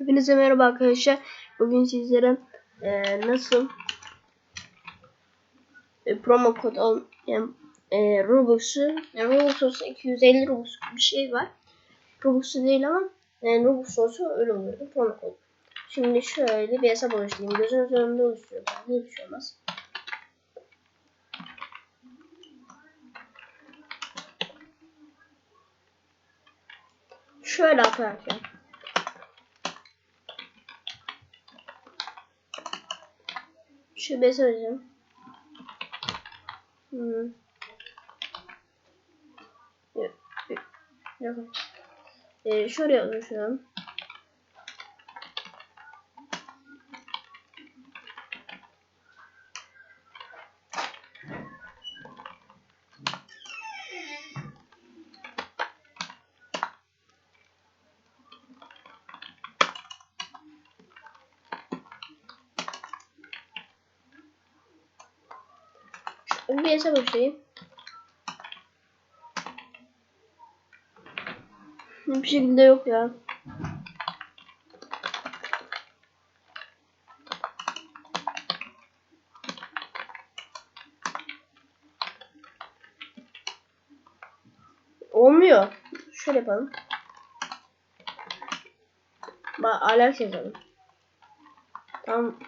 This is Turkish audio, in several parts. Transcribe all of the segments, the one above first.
Hepinize merhaba arkadaşlar. Bugün sizlere e, nasıl e, promo kod al yani, e, Robux'u yani Robux olsa 250 Robux bir şey var. Robux'u değil ama yani Robux olsa öyle oluyordu promo kod. Şimdi şöyle bir hesap oluşturayım. Gözünüz önünde oluşturuyorum. Hiçbir şey olmaz. Şöyle arkadaşlar. Şu bir söyleyeceğim. Hmm. Yok. Yok. Ee, şöyle yazmışım. Hesap açayım. Bir şekilde yok ya. Olmuyor. Şöyle yapalım. Bak alarm yazalım. Tamam.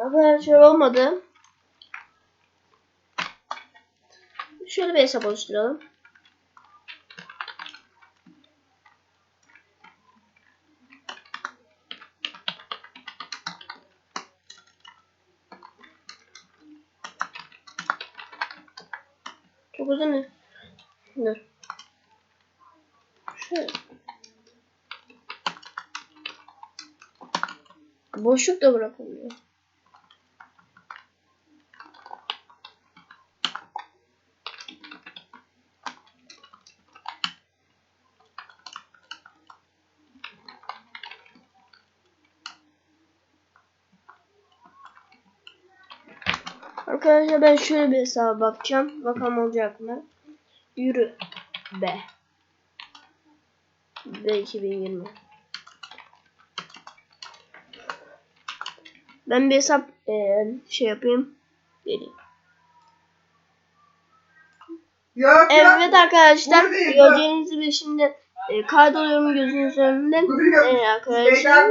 Arkadaşlar olmadı. Şöyle bir hesap oluşturalım. Çok uzun. Dur. Şöyle. Boşluk da bırakılmıyor. Arkadaşlar ben şöyle bir hesaba bakacağım. Bakalım olacak mı? Yürü be. Ve 2020. Ben bir hesap eee, şey yapayım. Geleyim. Yok. Evet arkadaşlar Burada değil, gördüğünüz gibi şimdi e, kaydoluyorum gözünüz önünde. Duruyor. Evet arkadaşlar.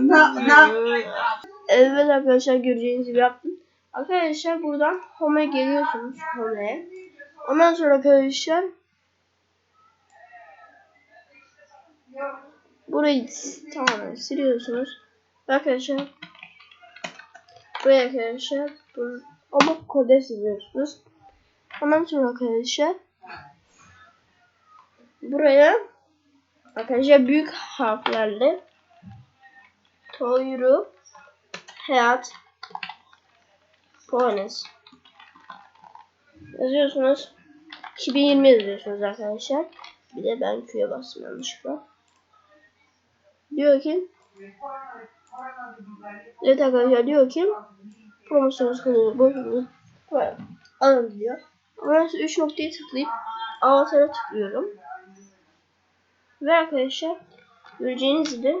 Ne- Evet arkadaşlar göreceğiniz gibi yaptım. Arkadaşlar buradan home'e geliyorsunuz. Home'e. Ondan sonra arkadaşlar burayı tamamen siliyorsunuz. Arkadaşlar buraya arkadaşlar bu, ama kode siliyorsunuz. Ondan sonra arkadaşlar buraya arkadaşlar büyük harflerle Toyru Hayat Pones yazıyorsunuz. 2020 yazıyorsunuz arkadaşlar. Bir de ben Q'ya bastım yanlışlıkla. Diyor ki Evet arkadaşlar diyor ki promosyonunuz kanalı bozuldu. Böyle alın diyor. Sonra 3 noktayı tıklayıp avatara tıklıyorum. Ve arkadaşlar göreceğiniz gibi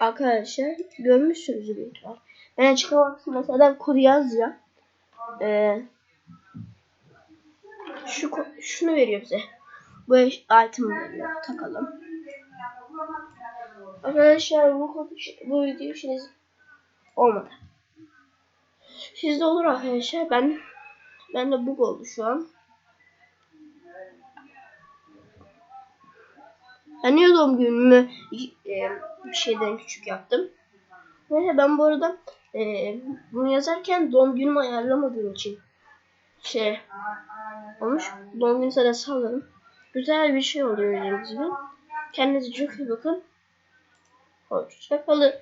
Arkadaşlar görmüşsünüz büyük ihtimal. Ben açıklama kısmına zaten kodu yazacağım. Ee, şu şunu veriyor bize. Bu item veriyor. Takalım. Arkadaşlar bu kodu bu video işiniz olmadı. Sizde olur arkadaşlar. Ben ben de bug oldu şu an. Ben niye doğum günümü e, bir şeyden küçük yaptım? Neyse ben bu arada e, bunu yazarken doğum günümü ayarlamadığım için şey olmuş. Doğum günü sana sallarım. Güzel bir şey oluyor dediğiniz gibi. Kendinize çok iyi bakın. Hoşçakalın.